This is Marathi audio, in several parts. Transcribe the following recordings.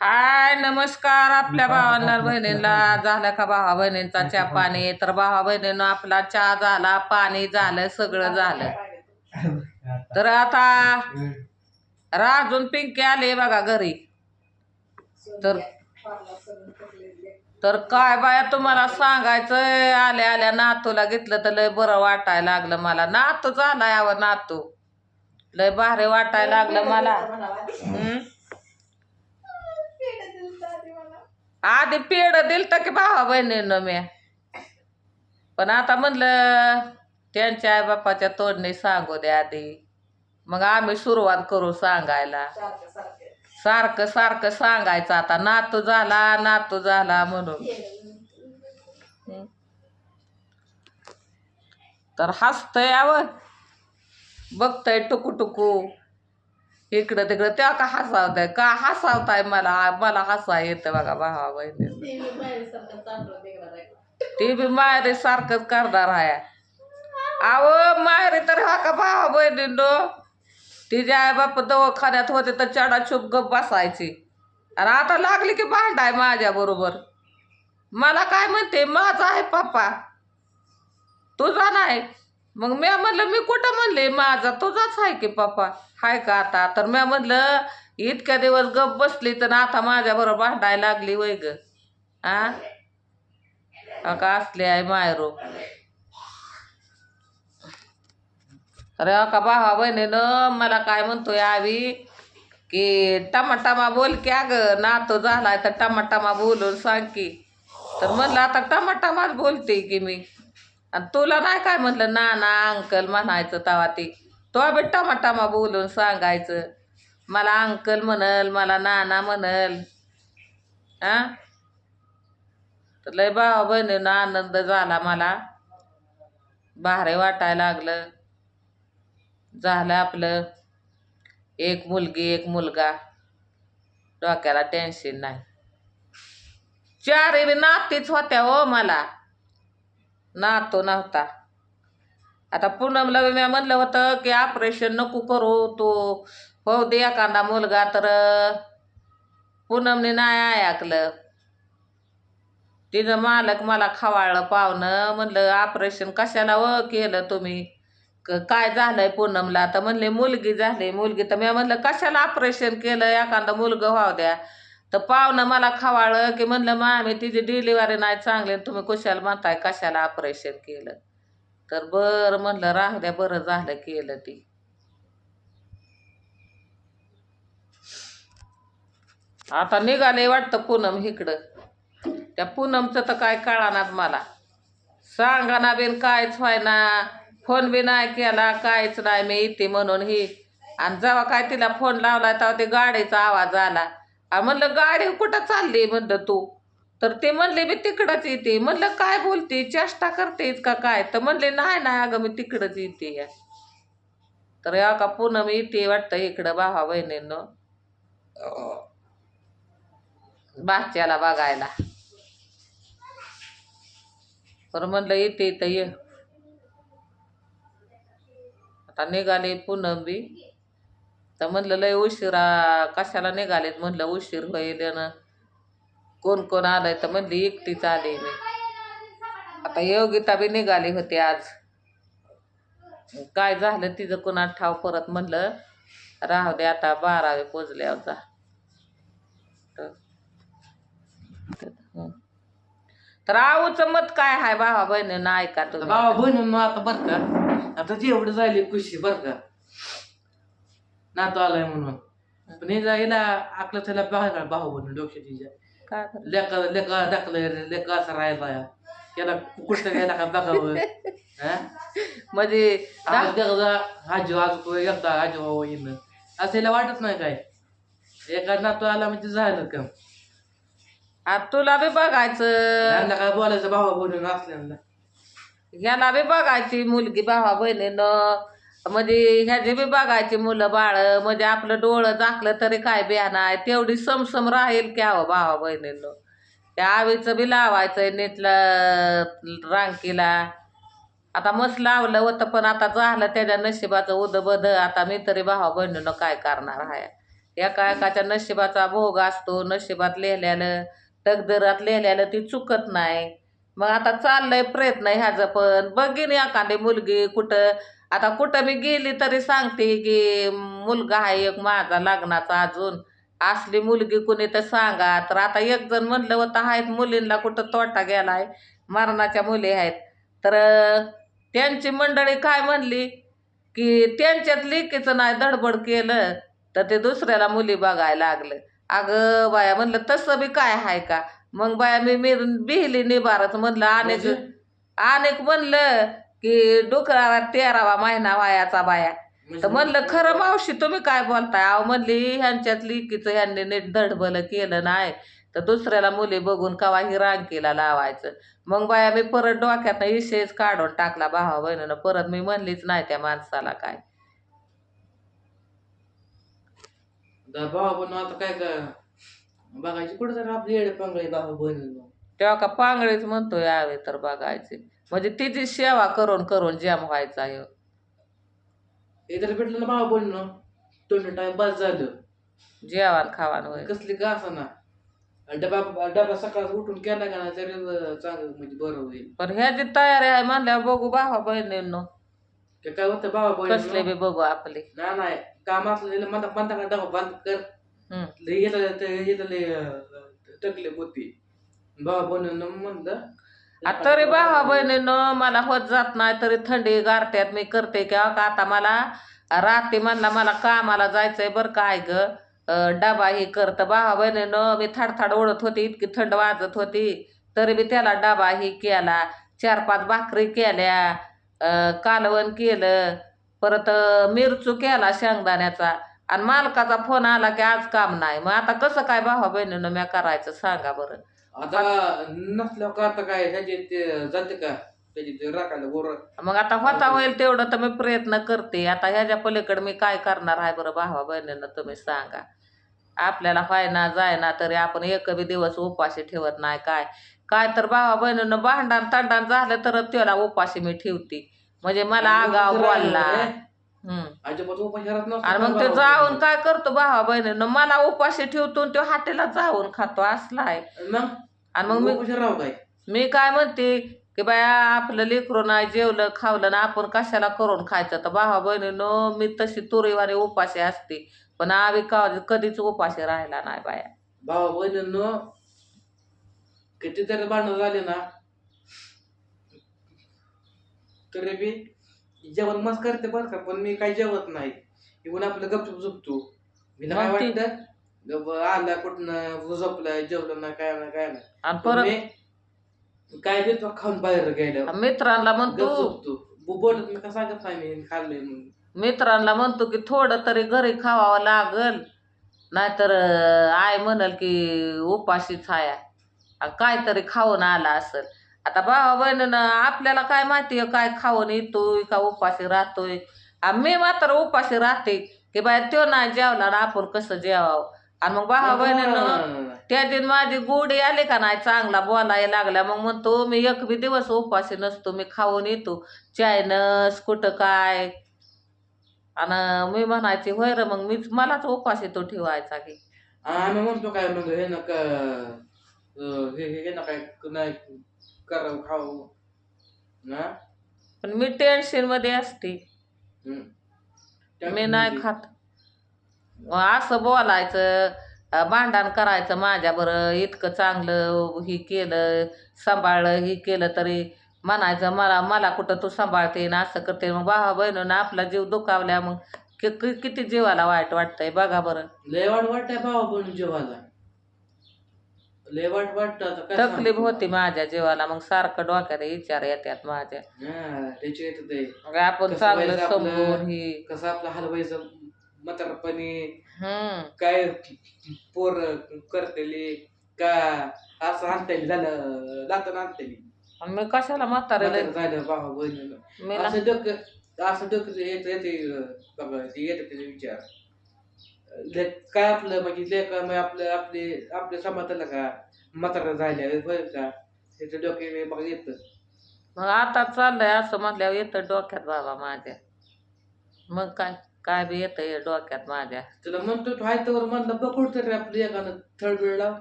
हाय नमस्कार आपल्या भावांना बहिणींना. झालं का भावा बहिणींचा चहा पाणी? तर भावा बहिणीनं आपला चहा झाला पाणी झालं सगळं झालं. तर आता राजून पिंकी आले बघा घरी. तर तर काय बाया तुम्हाला सांगायचं आल्या आल्या नातूला घेतलं तर लय बरं वाटायला लागलं मला. नातू झाला यावं नातू. लय भारी वाटायला लागलं मला हम्म आधी पेड दिल तर की भावा बहिणीनं मी. पण आता म्हणलं त्यांच्या आई बापाच्या तोडणी सांगू दे आधी. मग आम्ही सुरुवात करू सांगायला. सारखं सारखं सांगायचं आता. नातू झाला नातू झाला म्हणून. तर हसतंय यावं बघतय टुकू टुकू इकडं तिकडं त्या का हसावताय? का हसावताय मला? मला हसा येतं बघा भावा बहिणी ती बी मायरी सारखंच करणार आहे. अहो मायरी तर हा का भावा बहिणींनो तिच्या आई बाप दवाखान्यात होते तर चढा छुप गप बसायची. आणि आता लागली की भांडाय माझ्या बरोबर. मला काय म्हणते? माझा आहे पप्पा. तुझा नाही. मग मी म्हणलं मी कुठं म्हणले? माझा तुझाच आहे की पप्पा. हाय का आता? तर मी म्हणलं इतक्या दिवस गप बसली तर आता माझ्याबरोबर भांडायला लागली वय ग. हा का? असले आहे मायरो. अरे अका भावा बहिणीनं मला काय म्हणतोय आवी? की टमाटामा बोल की अगं नातो झालाय तर टमाटामा बोलून सांग की. तर म्हणलं आता टमाटामाच बोलते की मी. आणि तुला नाही काय म्हटलं नाना अंकल म्हणायचं तवा ते. तो बी टमाटामा बोलून सांगायचं मला अंकल म्हणल मला नाना म्हणल. आ? तर लय भावा बहिणीनं आनंद झाला मला. भारे वाटायला लागलं. झालं आपलं. एक मुलगी एक मुलगा. डोक्याला टेन्शन नाही. चारही बी नातीच होत्या हो मला. ना तो नव्हता. आता पूनमला मी म्हणलं होतं की ऑपरेशन नको करू तू. हो दे एखादा मुलगा तर. पूनमने नाही ऐकलं. तिनं मालक मला खवाळलं पाहुणं. म्हणलं ऑपरेशन कशाला व केलं तुम्ही? क- काय झालंय पूनमला? तर म्हणले मुलगी झाली. मुलगी तर मी म्हणलं कशाला ऑपरेशन केलं? एखादा मुलगा व्हाव द्या. तर पाहुणं मला खवाळं की म्हणलं मामी तिची डिलिव्हरी नाही चांगली तुम्ही कुशाला म्हणताय कशाला ऑपरेशन केलं? तर बरं म्हणलं राहू द्या बरं झालं केलं ती. आता निघाले वाटतं पूनम इकडं. त्या पूनमचं तर काय कळानात मला. सांगा ना बिन कायच व्हायना. फोन बी नाही केला काहीच नाही मी इथे म्हणून ही. आणि जेव्हा काय तिला फोन लावला तेव्हा ते गाडीचा आवाज आला. म्हणलं गाडी कुठं चालली? म्हणलं तू. तर ते म्हणले मी तिकडंच येते. म्हणलं काय बोलते? चेष्टा करतेस का काय? तर म्हणले नाही नाही अगं मी तिकडंच येते. या तर या का पुन्हा मी येते वाटतं इकडं भावा बहिणीनं बाच्याला बघायला. तर म्हणलं येते तर ये. आता निघाले पूनम बी. तर म्हणलं लय उशिरा कशाला निघालेत? म्हणलं उशीर होईल ना कोण कोण आलंय? तर म्हणली एकटीच आले मी. आता योगिता बी निघाली होती आज. काय झालं तिचं कोणा ठाव परत? म्हणलं राहू दे आता बारावे पोचले जा. तर- हं. आऊचं मत काय आहे भावा बहिणीनं ऐका तुम्ही. भावा बहिणी आता बर का आता जेवढं झाली खुशी बर का. नातू आलाय म्हणून. पण हे जायला आपलं त्याला बघा भाऊ बनून डोक्यात तिच्या काय बरं? लेका लेका दाखलं लेका असं राहिला याला कुठं घ्यायला का बघावं हा? म्हणजे आज देखा आजी आजो एकदा आजी भाऊ येणं असं याला वाटत नाही काय? एका नातू आला म्हणजे झालं का आ, तुला बी बघायचं. त्यांना काय बोलायचं? भावा बनून असल्यानं ह्याला बी बघायची मुलगी भावा बहिणीनं. म्हणजे ह्याची बी बघायची मुलं बाळ म्हणजे आपलं डोळं झाकलं तरी काय बिया नाही. तेवढी समसम राहील की अहो भावा बहिणीनं. त्या आवीचं बी लावायचं नीटलं रांकीला आता मस्त लावलं होतं पण आता झालं त्याच्या नशिबाचं उदं बद आता मी तरी भावा बहिणीनं काय करणार आहे? एका एकाच्या नशिबाचा भोग असतो नशिबात लिहिल्यानं तगदरात लिहिल्यानं ती चुकत नाही. मग आता चाललंय प्रयत्न ह्याचं पण. बघीन एखादी मुलगी कुठं आता कुठं मी गेली तरी सांगते की मुलगा आहे एक माझा लग्नाचा अजून. असली मुलगी कुणी तर सांगा. तर आता एक जण म्हणलं होतं आहेत मुलींना कुठं तोटा गेलाय? मरणाच्या मुली आहेत. तर त्यांची मंडळी काय म्हणली? की त्यांच्यात लेकीचं नाही धडबड केलं तर ते दुसऱ्याला मुली बघायला लागलं. अगं बाया म्हणलं तसं बी काय आहे का? मग बाया मी मी बिहली निबारच म्हणलं अनेक म्हणजे? अनेक म्हणलं की डुकरावा तेरावा महिना वायाचा बाया. म्हणजे तर म्हणलं खरं मावशी तुम्ही काय बोलताय? अहो म्हणली ह्यांच्यात लिकीचं ह्यांनी नीट धडबल केलं नाही. तर दुसऱ्याला मुली बघून कवा ही रांकीला लावायचं. मग बाया मी परत डोक्यात विषयच काढून टाकला भावा बहिणीनं. परत मी म्हणलीच नाही त्या माणसाला काय. भावा पण आता काय काय बघायची कुठं तर आपली येडे पांगळे भावा बहिणी तेव्हा का पांगळीच म्हणतोय यावे तर बघायचे. म्हणजे तिची सेवा करून करून जॅम व्हायचा ह्यो हे तर भेटलं ना भावा बहिणी दोन टाइम बस झालं. जेवण खावान होय. कसली का ना डबा डबा सकाळ उठून केला का ना तरी चांगलं म्हणजे बरं होईल. पण ह्याची तयारी आहे म्हणल्यावर बघू भावा बहिणींनो. काय होतं भावा कसले बहिणी बी बघू आपले. ना नाही. काम असलं म्हणता म्हणता का डबा बंद कर. हम्म. लय येतं ते येतं लय टकले होती. भावा बहिणी म्हणलं आता तरी भावा बहिणीनं मला होत जात नाही तरी थंडी गारत्यात मी करते की? का आता मला रात्री म्हणला मला कामाला जायचंय बरं काय ग? डबा ही करतं. भावा बहिणीनं मी थाडथाड ओढत होती इतकी थंड वाजत होती तरी मी त्याला डबा ही केला चार पाच भाकरी केल्या कालवण केलं परत मिरचू केला शेंगदाण्याचा आणि मालकाचा फोन आला की आज काम नाही. मग आता कसं काय भावा बहिणीनं म्या करायचं सांगा बरं. आता नसल्यावर का आता काय त्याचे ते जाते का? त्याची ते राखायला गोर मग आता होता होईल तेवढं तर मी प्रयत्न करते. आता ह्याच्या पलीकडे मी काय करणार आहे बरं भावा बहिणींना तुम्ही सांगा. आपल्याला व्हायना जायना तरी आपण एक बी दिवस उपाशी ठेवत नाही काय? काय तर भावा बहिणीनं भांडण तंडण झालं तर त्याला उपाशी मी ठेवते. म्हणजे मला आगाव बोलला. हम्म. अजिबात आणि मग ते जाऊन काय करतो भावा बहिणीनं मला उपाशी ठेवतो आणि तो हाटेला जाऊन खातो असलाय मग? आणि मग मी राहू काय? मी काय म्हणते की बाया आपलं लेकरू नाही जेवलं खावलं ना आपण कशाला करून खायचं? तर भावा बहिणीनं मी तशी तुरीवारी उपाशी असते पण आम्ही का कधीच उपाशी राहिला नाही बाया. भावा बहिणींनो किती तरी भांडण झाले ना तरी बी जेवण मस्त करते बरं का पण मी काही जेवत नाही. येऊन आपलं गपचूप झोपतो. मी काय मग ती- वाटतं गप आला कुठनं झोपलं जेवलं ना काय ना काय ना. आणि पण परत? मी काय देतो खाऊन बाहेर गेल्यावर. मित्रांना गप म्हणतो. झोपतो. बो- बोलत मी का सांगत नाही मी खाल्लंय म्हणून. मित्रांना म्हणतो की थोडं तरी घरी खावावं लागल. नाहीतर अं, आई म्हणल की उपाशीच आहे काहीतरी खाऊन आला असल. आता भावा बहिणीनं आपल्याला काय माहिती काय खाऊन येतोय का उपाशी राहतोय? आ, मी मात्र उपाशी राहते की बाय तो नाही जेवला ना आपण कसं जेवावं? आणि मग भावा बहिणीनं त्या दिन माझी गोडी आली का नाही चांगला बोलायला लागला मग म्हणतो मी एक बी दिवस उपाशी नसतो मी खाऊन येतो. चायनस कुठं काय? आणि मी म्हणायची होय रे मग मीच मलाच उपाशी तो ठेवायचा की. आम्ही म्हणतो काय मग हे नका अं, हे हे हे नका नाही करावं खाऊ. ना पण मी टेन्शनमध्ये असते. हम्म. मी नाही खात. मग असं बोलायचं भांडण करायचं माझ्या बरं इतकं चांगलं ही केलं सांभाळलं ही केलं तरी म्हणायचं मला मला कुठं तू सांभाळते ना असं करते मग भावा बहिणीनं आपला जीव दुखावल्या मग कि- कि- किती जीवाला वाईट वाटतंय बघा बरं लय वाट वाटतंय भावा पण जेवायला लय वाट वाटत आता काय तकलीफ सांगू? होती माझ्या जीवाला मग सारखं डोक्यात विचार येतात माझ्या हा, त्याची येत ते मग आपण कसं चांगलं व्हायचं आपलं? समजून ही कसं आपलं हलवायचं म्हातारपणी हम्म. काय पोर करतेली का असं आणतेली झालं लातून आणतेली. आणि मी कशाला म्हातारं झालं भावा बहिणीनं मी ना असं डोकं असं डोकं येत येते बघा ते येते त्याचे विचार. ले- काय आपलं म्हणजे लेख म्हणजे आपलं आपले आपल्या समाजाला का म्हातारा झाल्या बरं का? त्याचं डोके बघा येतं. मग आता चाललंय असं म्हटल्यावर येतं डोक्यात बाबा माझ्या. मग काय? काय बी येतंय डोक्यात माझ्या. तुला म्हणतो तू म्हणलं बघून तरी आपलं एकानं थळबिळ लाव.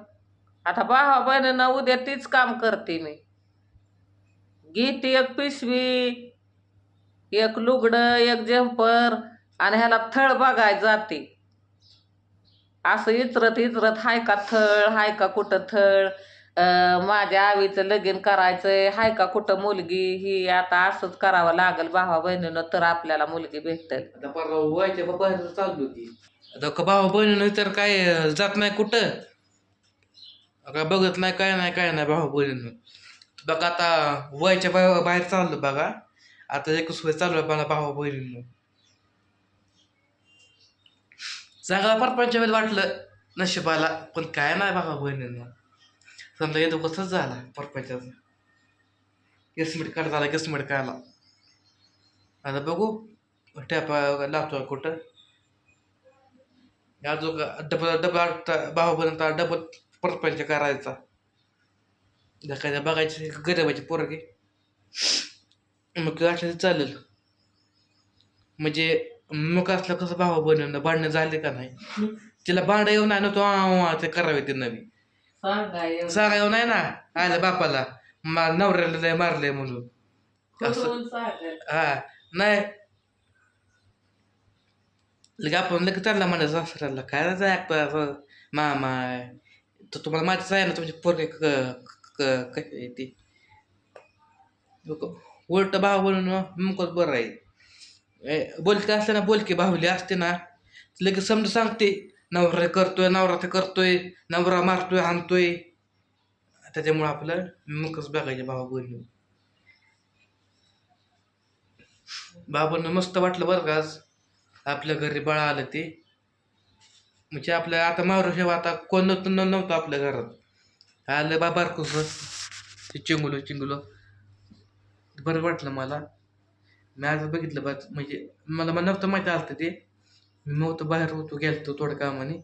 आता भावा बहिणीनं उद्या तीच काम करते मी. घेते एक पिशवी एक लुगडं एक जम्पर आणि ह्याला थळ बघाय जाते. असं इचरत इचरत हाय का थळ हाय का कुठं थळ माझ्या आवीचं लगीन करायचंय. हाय का कुठं मुलगी? ही आता असंच करावं लागल भावा बहिणीनं तर आपल्याला मुलगी भेटेल. आता परवा व्हायच्या बाहेर चाललो होती. आता का भावा बहिणीनं तर काय अं, जात नाही कुठं? का बघत नाही काय नाही काय नाही भावा बहिणीनं. बघा आता वयाच्या बाहेर बाहेर चाललो बघा. आता एकच वय चालू आहे मला भावा बहिणीनं. चांगला परपंच वेळ वाटलं नशिबाला पण काय नाही भावा बहिणीनं. समजा येतो कसंच झाला परपंचाचं. केसमीट काढ झाला केसमीट काढला आता बघू टॅपा लावतो कुठं. अजून डबल डबल भावापर्यंत डबल परपंच करायचा. धकायचा बघायची गरीबाची पोरगी. मग असं चालेल. म्हणजे मग असलं कसं भावा बनवणं भांडणं झाले का नाही? तिला भांडं येऊन आणतो ना तो ते करावे ते नवी सांगाय सांगा येऊ नाही ना. आयला बापाला. मा नवऱ्याला लय मारले म्हणून. सांगाय हा नाही. लगे आपण लगेच चालला म्हणा सासऱ्याला काय जाय असं? मामा तर तुम्हाला माहितीच आहे ना तुमची पोरगे कशी आहे ती? उलट भाव बनून मुकच बरं आहे. बोलके असते ना बोलके बाहुली असते ना लगेच समजा सांगते. नवरा करतोय नवरा ते करतोय नवरा मारतोय हाणतोय. त्याच्यामुळं आपलं मुकच बघायचे भावा बहिणी बाबांना मस्त वाटलं बरं का आपल्या घरी बाळा आलं ते. म्हणजे आपल्या आता मावरशिवाय आता कोण नव्हतं नव्हतं आपल्या घरात. आलं बा बारकूस ते चिंगुलो चिंगुलो. बरं वाटलं मला. मी आज बघितलं बा म्हणजे मला मला नव्हतं माहिती आलं ते. मी नव्हतं बाहेर होतो गेलतो थोडं कामाने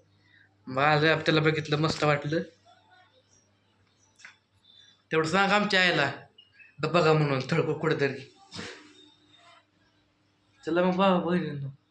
मग आज आपल्याला बघितलं मस्त वाटलं. तेवढं सांग आमच्या आईला. बघा म्हणून तळकू कुठं तरी. चला मग बाबा बहिणी